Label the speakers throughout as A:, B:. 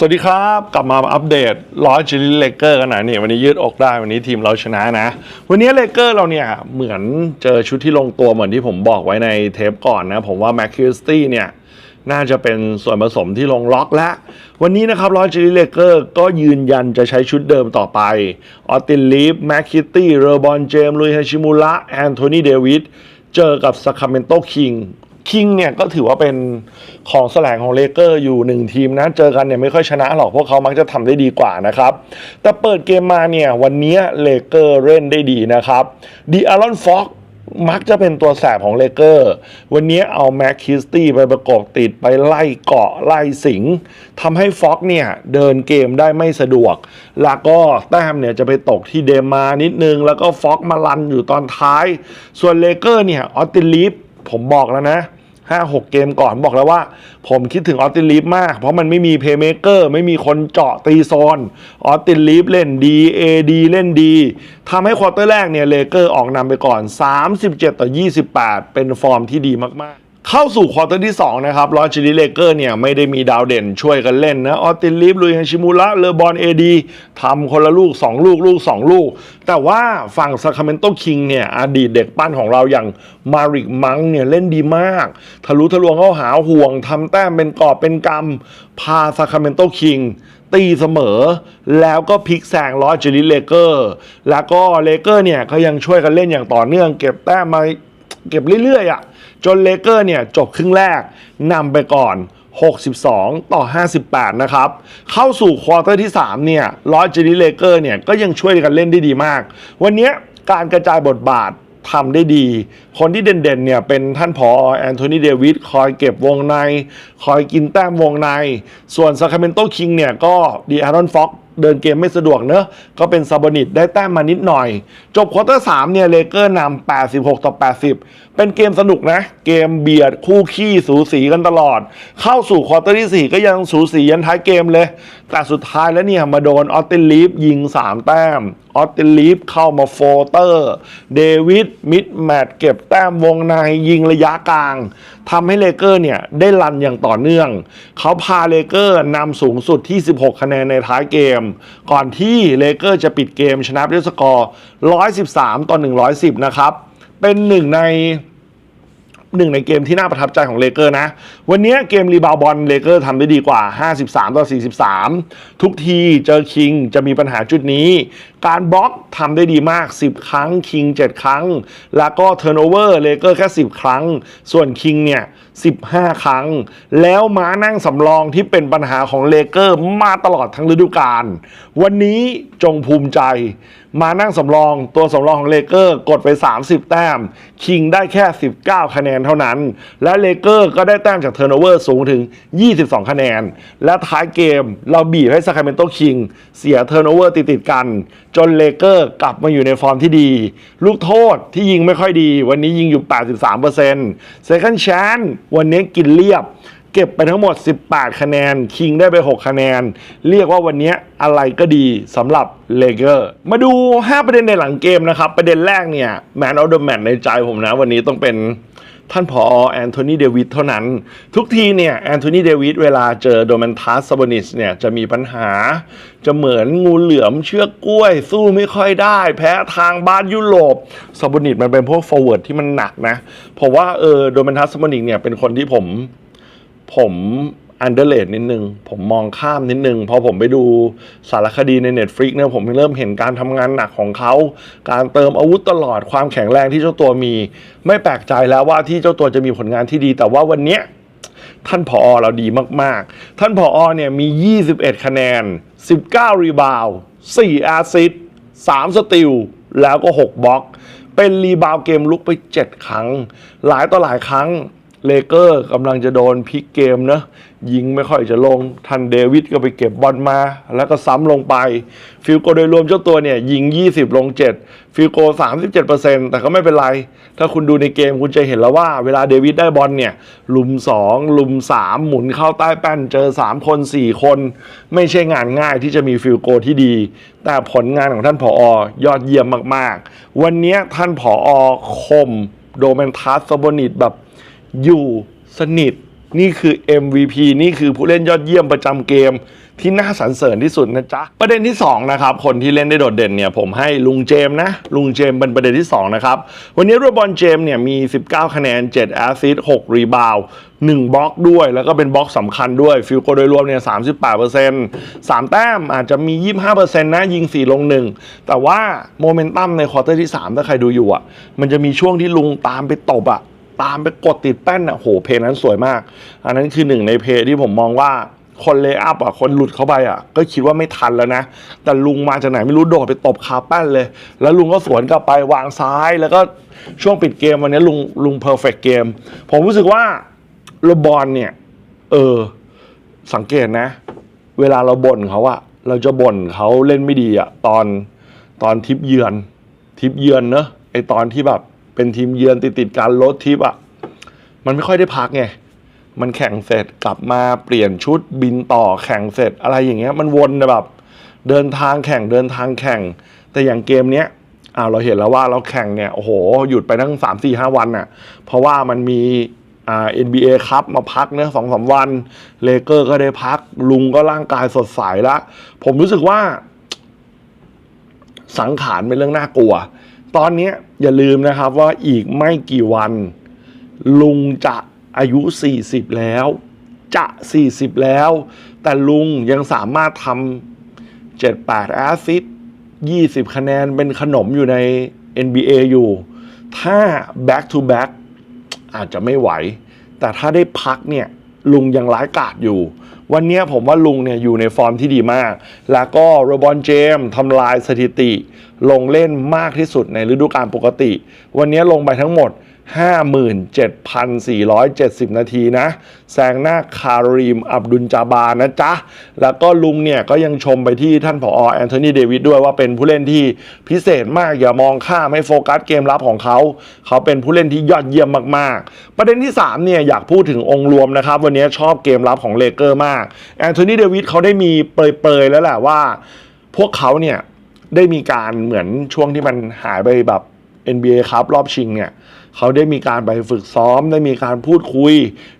A: สวัสดีครับ กลับมาอัปเดตร้อจิลิเลเกอร์กันหน่อยนี่วันนี้ยืดอกได้วันนี้ทีมเราชนะนะ วันนี้เลเกอร์เราเนี่ยเหมือนเจอชุดที่ลงตัวเหมือนที่ผมบอกไว้ในเทปก่อนนะ ผมว่าแมคคิสตี้เนี่ยน่าจะเป็นส่วนผสมที่ลงล็อกแล้ววันนี้นะครับร้อจิลิเลเกอร์ก็ยืนยันจะใช้ชุดเดิมต่อไปออตินลีฟแมคคิตตี้เรอบอนเจมลุยฮาชิมูระแอนโทนีเดวิดเจอกับซาคาเมนโตคิง คิงเนี่ยก็ถือว่าเป็นของแสลงของเลเกอร์อยู่หนึ่งทีมนะ เจอกันเนี่ยไม่ค่อยชนะหรอกพวกเขามักจะทำได้ดีกว่านะครับ แต่เปิดเกมมาเนี่ยวันนี้เลเกอร์เล่นได้ดีนะครับดีอารอนฟ็อกมักจะเป็นตัวแสบของเลเกอร์ วันนี้เอาแม็กคิสตี้ไปประกบติดไปไล่เกาะไล่สิงทำให้ฟ็อกเนี่ย เดินเกมได้ไม่สะดวก แล้วก็แต้มเนี่ยจะไปตกที่เดมานิดนึง แล้วก็ฟ็อกมาลันอยู่ตอนท้าย ส่วนเลเกอร์เนี่ย ออตติลีฟผมบอกแล้วนะ ห้าหกเกมก่อนบอกแล้วว่า ผมคิดถึงออสตินลีฟมาก เพราะมันไม่มีเพย์เมเกอร์ไม่มีคนเจาะตีโซนออสตินลีฟเล่นดีเอดีเล่นดีทำให้ควอเตอร์แรกเนี่ยเลเกอร์ออกนำไปก่อน 37 ต่อ 28 เป็นฟอร์มที่ดีมากๆ เข้าสู่ควอเตอร์ที่ 2 นะครับลอจิลิเลเกอร์เนี่ย ไม่ได้มีดาวเด่นช่วยกันเล่นนะ ออตินลีฟลุยฮันชิมูระเลอบอนเอดีทำคนละลูก 2 ลูก ลูก 2 ลูก แต่ว่าฝั่งซาคาเมนโตคิงเนี่ย อดีตเด็กปั้นของเราอย่างมาริกมังเนี่ย เล่นดีมาก ทะลุทะลวงเข้าหาห่วงทำแต้มเป็นกอบเป็นกำพาซาคาเมนโตคิงตีเสมอ แล้วก็พลิกแซงลอจิลิเลเกอร์ แล้วก็เลเกอร์เนี่ยก็ยังช่วยกันเล่นอย่างต่อเนื่อง เก็บแต้มมา เก็บเรื่อยๆอะจนเลเกอร์เนี่ยจบครึ่งแรกนำไปก่อน 62 ต่อ 58 นะครับ เข้าสู่ควอเตอร์ที่ 3 เนี่ยลอจิลิเลเกอร์เนี่ยก็ยังช่วยกันเล่นได้ดีมาก วันนี้การกระจายบทบาททำได้ดี คนที่เด่นๆ เนี่ยเป็นท่านผอแอนโทนีเดวิดคอยเก็บวงใน คอยกินแต้มวงใน ส่วนซาคาเมนโตคิงเนี่ยก็ดีอารอนฟ็อก เดินเกมไม่สะดวกเนอะก็เป็นซาบอนิตได้แต้มมานิดหน่อย จบควอเตอร์3เนี่ยเลเกอร์นำ86 ต่อ 80 เป็นเกมสนุกนะ เกมเบียดคู่ขี้สูสีกันตลอด เข้าสู่ควอเตอร์ที่ 4 ก็ยังสูสียันท้ายเกมเลย แต่สุดท้ายแล้วเนี่ยมาโดนออตตินลีฟยิง 3 แต้ม ออตตินลีฟเข้ามาโฟเตอร์ เดวิดมิดแมตเก็บแต้มวงในยิงระยะกลางทำให้เลเกอร์เนี่ยได้รันอย่างต่อเนื่อง เขาพาเลเกอร์นำสูงสุดที่ 16 คะแนนในท้ายเกม ก่อนที่เลเกอร์จะปิดเกมชนะด้วยสกอร์ 113 ต่อ 110 นะครับ เป็นหนึ่งใน หนึ่งในเกมที่น่าประทับใจของเลเกอร์นะ วันนี้เกมรีบาวบอลเลเกอร์ทำได้ดีกว่า 53 ต่อ 43 ทุกทีเจอคิงจะมีปัญหาจุดนี้ การบล็อกทำได้ดีมาก 10 ครั้งคิง 7 ครั้ง แล้วก็เท r ร์ o โอเวอร์เลเกอร์แค่ 10 ครั้ง ส่วนคิงเนี่ย 15 ครั้ง แล้วม้านั่งสำรองที่เป็นปัญหาของเลเกอร์มาตลอดทั้งฤดูกาลวันนี้จงภูมิใจมานั่งสำรองตัวสำรองของเลเกอร์กดไป 30 แต้ม คิงได้แค่ 19 คะแนนเท่านั้น และเลเกอร์ก็ได้แต้มจากเทอร์โนเวอร์สูงถึง 22 คะแนน และท้ายเกมเราบีบให้ซาคาเมนโตคิงเสียเทอร์โนเวอร์ติดๆกัน จนเลเกอร์กลับมาอยู่ในฟอร์มที่ดี ลูกโทษที่ยิงไม่ค่อยดี วันนี้ยิงอยู่ 83%เซคันด์แชนวันนี้กินเรียบ ก็บไปทั้งหมด 18 คะแนน คิงได้ไป 6 คะแนน เรียกว่าวันนี้อะไรก็ดีสำหรับเลเกอร์ มาดู 5 ประเด็นในหลังเกมนะครับ ประเด็นแรกเนี่ยแมนออฟเดอะแมตในใจผมนะ วันนี้ต้องเป็นท่านผอแอนโทนีเดวิดเท่านั้น ทุกทีเนี่ยแอนโทนีเดวิดเวลาเจอโดมันทัสซาบอนิสเนี่ยจะมีปัญหา จะเหมือนงูเหลือมเชือกกล้วย สู้ไม่ค่อยได้ แพ้ทางบ้านยุโรปซาบอนิสมันเป็นพวกฟอร์เวิร์ดที่มันหนักนะ เพราะว่าเออโดมันทัสซาบอนิสเนี่ยเป็นคนที่ผม ผมอันเดอร์เลดนิดนึง ผมมองข้ามนิดนึง พอผมไปดูสารคดีใน Netflix เนี่ยผมเริ่มเห็นการทำงานหนักของเขา การเติมอาวุธตลอดความแข็งแรงที่เจ้าตัวมี ไม่แปลกใจแล้วว่าที่เจ้าตัวจะมีผลงานที่ดี แต่ว่าวันเนี้ยท่านผอเราดีมาก ๆ ท่านผอเนี่ยมี 21 คะแนน 19 รีบาว4แอสซิสต์3สติล แล้วก็ 6บล็อก เป็นรีบาวเกมลุกไป 7 ครั้ง หลายต่อหลายครั้ง เลเกอร์กำลังจะโดนพลิกเกมเนอะยิงไม่ค่อยจะลงทันเดวิดก็ไปเก็บบอลมา แล้วก็ซ้ำลงไป ฟิลโกโดยรวมเจ้าตัวเนี่ยยิง 20 ลง 7 ฟิลโก 37%แต่ก็ไม่เป็นไร ถ้าคุณดูในเกมคุณจะเห็นแล้วว่าเวลาเดวิดได้บอลเนี่ยลุม 2 ลุม 3 หมุนเข้าใต้แป้นเจอ 3 คน 4 คน ไม่ใช่งานง่ายที่จะมีฟิลโกที่ดี แต่ผลงานของท่านผอยอดเยี่ยมมากๆ วันนี้ท่านผอคมโดเมนทัสโซโบนิตแบบ อยู่สนิทนี่คือ MVP นี่คือผู้เล่นยอดเยี่ยมประจำเกมที่น่าสรรเสริญที่สุดนะจ๊ะ ประเด็นที่ 2 นะครับ คนที่เล่นได้โดดเด่นเนี่ย ผมให้ลุงเจมส์นะ ลุงเจมส์เป็นประเด็นที่ 2 นะครับ วันนี้รูบอลเจมส์เนี่ยมี 19 คะแนน 7 แอสซิสต์6รีบาว1บล็อกด้วยแล้วก็เป็นบล็อกสำคัญด้วย ฟิลโกโดยรวมเนี่ย38% 3แต้มอาจจะมี25%นะยิง4ลง1แต่ว่าโมเมนตัมในควอเตอร์ที่3ถ้าใครดูอยู่อะมันจะมีช่วงที่ลุงตามไปตบอะ ตามไปกดติดแป้นอะโหเพลงนั้นสวยมาก อันนั้นคือหนึ่งในเพลงที่ผมมองว่าคนเลอัพอะคนหลุดเข้าไปอะ ก็คิดว่าไม่ทันแล้วนะ แต่ลุงมาจากไหนไม่รู้โดดไปตบคาแป้นเลย แล้วลุงก็สวนกลับไปวางซ้ายแล้วก็ช่วงปิดเกมวันนี้ลุงลุงเพอร์เฟกเกม ผมรู้สึกว่าโรบอลเนี่ย เออ สังเกตนะ เวลาเราบ่นเขาอะเราจะบ่นเขาเล่นไม่ดีอะตอนตอนทิปเยือน ทิปเยือนเนอะไอตอนที่แบบ เป็นทีมเยือนติดติดการลดทิปอะมันไม่ค่อยได้พักไง มันแข่งเสร็จกลับมาเปลี่ยนชุดบินต่อแข่งเสร็จอะไรอย่างเงี้ย มันวนแบบ เดินทางแข่งเดินทางแข่ง แต่อย่างเกมเนี้ยอ้าวเราเห็นแล้วว่าเราแข่งเนี่ยโอ้โหหยุดไปตั้งสามสี่ห้าวันน่ะ เพราะว่ามันมีอ่า NBA ครับมาพักเนอะสองสามวันเลเกอร์ก็ได้พัก ลุงก็ร่างกายสดใสละผมรู้สึกว่า สังขารเป็นเรื่องน่ากลัว ตอนนี้อย่าลืมนะครับว่าอีกไม่กี่วัน ลุงจะอายุ 40 แล้ว จะ 40 แล้ว แต่ลุงยังสามารถทำ7-8แอสซิสต์20 คะแนนเป็นขนมอยู่ใน NBA อยู่ ถ้า back to back อาจจะไม่ไหว แต่ถ้าได้พักเนี่ย ลุงยังร้ายกาจอยู่ วันนี้ผมว่าลุงเนี่ยอยู่ในฟอร์มที่ดีมาก แล้วก็โรบอนเจมทำลายสถิติ ลงเล่นมากที่สุดในฤดูกาลปกติ วันนี้ลงไปทั้งหมด 57,470 นาทีนะ แซงหน้าคารีม อับดุลจาบานะจ๊ะ แล้วก็ลุงเนี่ยก็ยังชมไปที่ท่านผอแอนโทนีเดวิดด้วยว่าเป็นผู้เล่นที่พิเศษมากอย่ามองข้ามให้โฟกัสเกมรับของเขา เขาเป็นผู้เล่นที่ยอดเยี่ยมมากๆ ประเด็นที่ 3 เนี่ย อยากพูดถึงองค์รวมนะครับ วันนี้ชอบเกมรับของเลเกอร์มากแอนโทนีเดวิดเขาได้มีเปรยๆแล้วแหละว่า พวกเขาเนี่ยได้มีการเหมือนช่วงที่มันหายไปแบบ NBA ครับรอบชิงเนี่ย เขาได้มีการไปฝึกซ้อม ได้มีการพูดคุย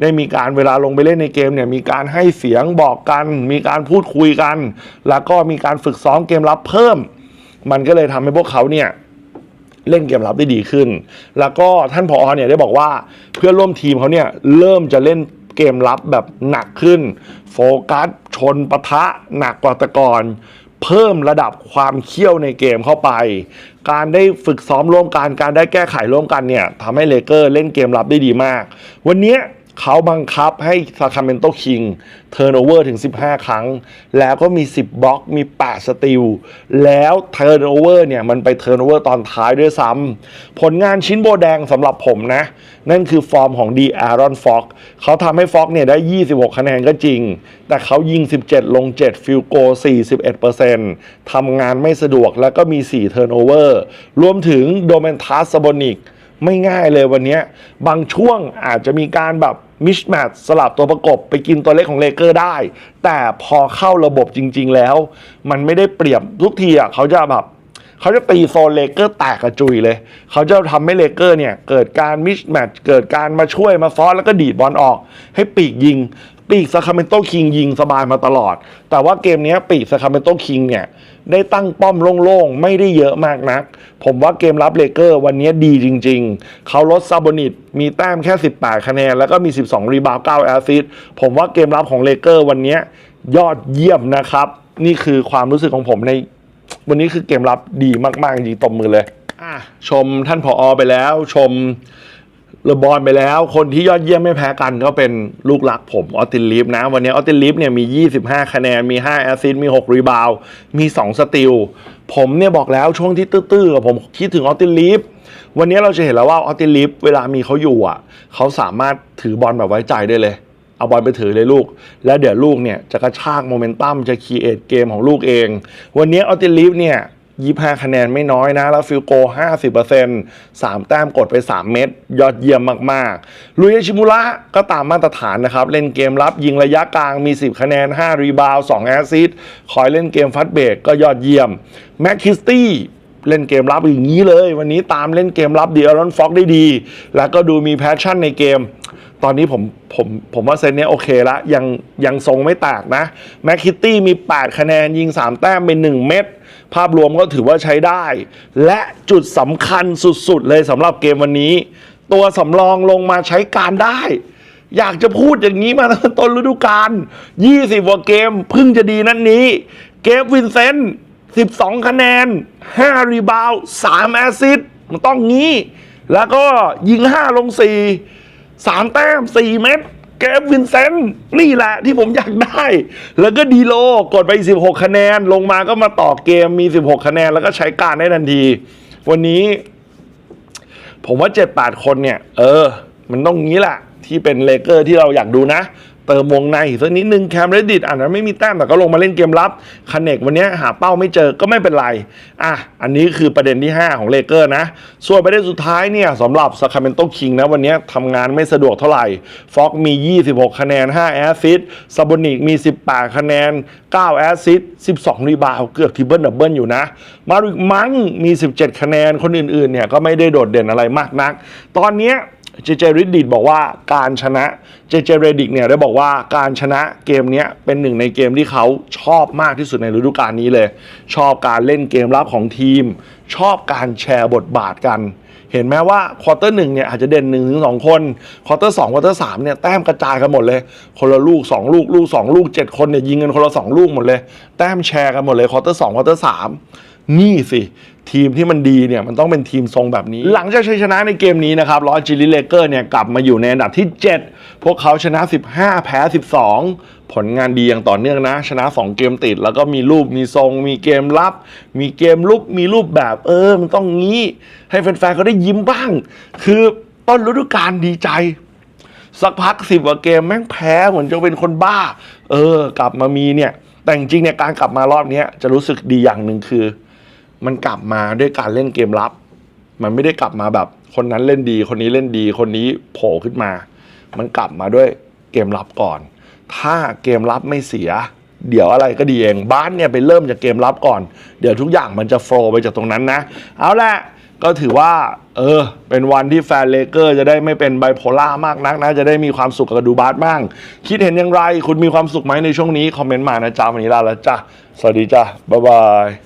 A: ได้มีการเวลาลงไปเล่นในเกมเนี่ยมีการให้เสียงบอกกัน มีการพูดคุยกัน แล้วก็มีการฝึกซ้อมเกมรับเพิ่ม มันก็เลยทำให้พวกเขาเนี่ยเล่นเกมรับได้ดีขึ้น แล้วก็ท่านผอเนี่ยได้บอกว่าเพื่อนร่วมทีมเขาเนี่ยเริ่มจะเล่นเกมรับแบบหนักขึ้น โฟกัสชนปะทะหนักกว่าแต่ก่อน เพิ่มระดับความเขี้ยวในเกมเข้าไป การได้ฝึกซ้อมร่วมกันการได้แก้ไขร่วมกันเนี่ยทำให้เลเกอร์เล่นเกมรับได้ดีมาก วันนี้ เขาบังคับให้ซาคาเมนโตคิงเทิร์นโอเวอร์ถึง 15 ครั้ง แล้วก็มี 10บล็อก มี 8 สติล แล้วเทิร์นโอเวอร์เนี่ย มันไปเทิร์นโอเวอร์ตอนท้ายด้วยซ้ำผลงานชิ้นโบแดงสำหรับผมนะ นั่นคือฟอร์มของดีแอรอนฟ็อกเขาทำให้ฟ็อกเนี่ยได้ 26 คะแนนก็จริง แต่เขายิง 17 ลง 7 ฟิลโก 41%ทำงานไม่สะดวกแล้วก็มี 4 เทิร์นโอเวอร์รวมถึงโดเมนทัสซาบอนิกไม่ง่ายเลยวันนี้บางช่วงอาจจะมีการแบบ มิชแมทสลับตัวประกบไปกินตัวเล็กของเลเกอร์ได้ แต่พอเข้าระบบจริง ๆ แล้ว มันไม่ได้เปรียบทุกทีอะเขาจะแบบเขาจะตีโซนเลเกอร์แตกกระจุยเลย เขาจะทำให้เลเกอร์เนี่ย เกิดการมิชแมทเกิดการมาช่วยมาฟอสแล้วก็ดีดบอลออก ให้ปีกยิง ปีกซาคาเมนโตคิงยิงสบายมาตลอด แต่ว่าเกมเนี้ยปีกซาคาเมนโตคิงเนี่ยได้ตั้งป้อมโล่งๆ ไม่ได้เยอะมากนัก ผมว่าเกมรับเลเกอร์วันนี้ดีจริงๆ เขาลดซาบอนิตมีแต้มแค่ 18 คะแนน แล้วก็มี 12 รีบาวด์9แอสซิสต์ผมว่าเกมรับของเลเกอร์วันนี้ยอดเยี่ยมนะครับ นี่คือความรู้สึกของผมใน วันนี้คือเกมรับดีมากๆจริงๆตบมือเลย อะชมท่านผอไปแล้วชม เลบอนไปแล้ว คนที่ยอดเยี่ยมไม่แพ้กันก็เป็นลูกรักผมออตินลิฟนะ วันนี้ออตินลิฟเนี่ยมี 25 คะแนน มี 5 แอสซิสมี 6 รีบาว มี 2 สติล ผมเนี่ยบอกแล้วช่วงที่ตื้อๆผมคิดถึงออตินลิฟวันนี้เราจะเห็นแล้วว่าออตินลิฟเวลามีเขาอยู่อะเขาสามารถถือบอลแบบไว้ใจได้เลยเอาบอลไปถือเลยลูก แล้วเดี๋ยวลูกเนี่ยจะกระชากโมเมนตัมจะคีเอทเกมของลูกเอง วันนี้ออติลิฟเนี่ย 25 คะแนนไม่น้อยนะ แล้วฟิลโก 50% 3 แต้มกดไป 3 เม็ดยอดเยี่ยมมากๆ ลุยชิมุระก็ตามมาตรฐานนะครับ เล่นเกมรับยิงระยะกลางมี 10 คะแนน 5 รีบาว 2 แอสซิสต์คอยเล่นเกมฟัดเบรกก็ยอดเยี่ยม แม็กคิสตี้เล่นเกมรับอย่างนี้เลย วันนี้ตามเล่นเกมรับดีอารอนฟ็อกได้ดี แล้วก็ดูมีแพชชั่นในเกม ตอนนี้ผมผมผมว่าเซตเนี้ยโอเคละยังยังทรงไม่แตกนะแมคคิตตี้มี 8 คะแนนยิง 3 แต้มเป็น1เม็ด ภาพรวมก็ถือว่าใช้ได้ และจุดสำคัญสุดๆ เลยสำหรับเกมวันนี้ ตัวสำรองลงมาใช้การได้ อยากจะพูดอย่างนี้มาตั้งต้นฤดูกาล20กว่าเกมพิ่งจะดีนั่นนี้ เกฟวินเซนต์12 คะแนน 5 รีบาว3แอสซิสมันต้องงี้ แล้วก็ยิง 5 ลง 4 3 แต้ม 4 เม็ด กฟวินเซนต์นี่แหละที่ผมอยากได้ แล้วก็ดีโลกดไป 16 คะแนน ลงมาก็มาต่อเกมมี 16 คะแนน แล้วก็ใช้การได้ทันที วันนี้ ผมว่า 7-8 คนเนี่ย เออ มันต้องงี้แหละที่เป็นเลเกอร์ที่เราอยากดูนะ เติมวงในสักนิดนึงแคมเรดดิตอาจจะไม่มีแต้มแต่ก็ลงมาเล่นเกมรับคันเนกวันนี้หาเป้าไม่เจอก็ไม่เป็นไร อะ อันนี้คือประเด็นที่ 5 ของเลเกอร์นะ ส่วนประเด็นสุดท้ายเนี่ยสำหรับ Sacramento King นะ วันนี้ทำงานไม่สะดวกเท่าไหร่ฟ็อกมี 26 คะแนน 5 แอสซิสซาบอนิกมี 18 คะแนน 9 แอสซิส12 รีบาวเกือบทิเบิลดับเบิลอยู่นะ มาริกมังมี 17 คะแนนคนอื่นๆเนี่ยก็ไม่ได้โดดเด่นอะไรมากนัก ตอนเนี้ย เจเจริดดิดบอกว่าการชนะเจเจเรดิกเนี่ยได้บอกว่าการชนะเกมนี้เป็นหนึ่งในเกมที่เขาชอบมากที่สุดในฤดูกาลนี้เลย ชอบการเล่นเกมรับของทีม ชอบการแชร์บทบาทกัน เห็นไหมว่าควอเตอร์หนึ่งเนี่ยอาจจะเด่นหนึ่งถึงสองคนควอเตอร์สองควอเตอร์สามเนี่ยแต้มกระจายกันหมดเลย คนละลูกสองลูกลูกสองลูกเจ็ดคนเนี่ยยิงกันคนละสองลูกหมดเลย แต้มแชร์กันหมดเลยควอเตอร์สองควอเตอร์สามนี่สิ ทีมที่มันดีเนี่ยมันต้องเป็นทีมทรงแบบนี้ หลังจากชัยชนะในเกมนี้นะครับลอจิลิเลเกอร์เนี่ยกลับมาอยู่ในอันดับที่ 7 พวกเขาชนะ 15 แพ้ 12 ผลงานดีอย่างต่อเนื่องนะ ชนะ 2 เกมติด แล้วก็มีรูปมีทรง มีเกมรับ มีเกมลุกมีรูปแบบเออ มันต้องงี้ ให้แฟนๆเขาได้ยิ้มบ้าง คือต้นฤดูกาลดีใจสักพักสิบกว่าเกมแม่งแพ้เหมือนจะเป็นคนบ้า เออ กลับมามีเนี่ย แต่จริงเนี่ยการกลับมารอบนี้จะรู้สึกดีอย่างหนึ่งคือ มันกลับมาด้วยการเล่นเกมรับ มันไม่ได้กลับมาแบบ คนนั้นเล่นดี คนนี้เล่นดี คนนี้โผล่ขึ้นมา มันกลับมาด้วยเกมรับก่อน ถ้าเกมรับไม่เสีย เดี๋ยวอะไรก็ดีเอง บ้านเนี่ยไปเริ่มจากเกมรับก่อน เดี๋ยวทุกอย่างมันจะโฟล์ไปจากตรงนั้นนะ เอาละก็ถือว่า เออ เป็นวันที่แฟนเลเกอร์จะได้ไม่เป็นไบโพล่ามากนักนะ จะได้มีความสุขกับดูบาสบ้าง คิดเห็นอย่างไร คุณมีความสุขไหมในช่วงนี้ คอมเมนต์มานะจ๊ะ วันนี้ลาแล้วจ้ะ สวัสดีจ้ะ บ๊ายบาย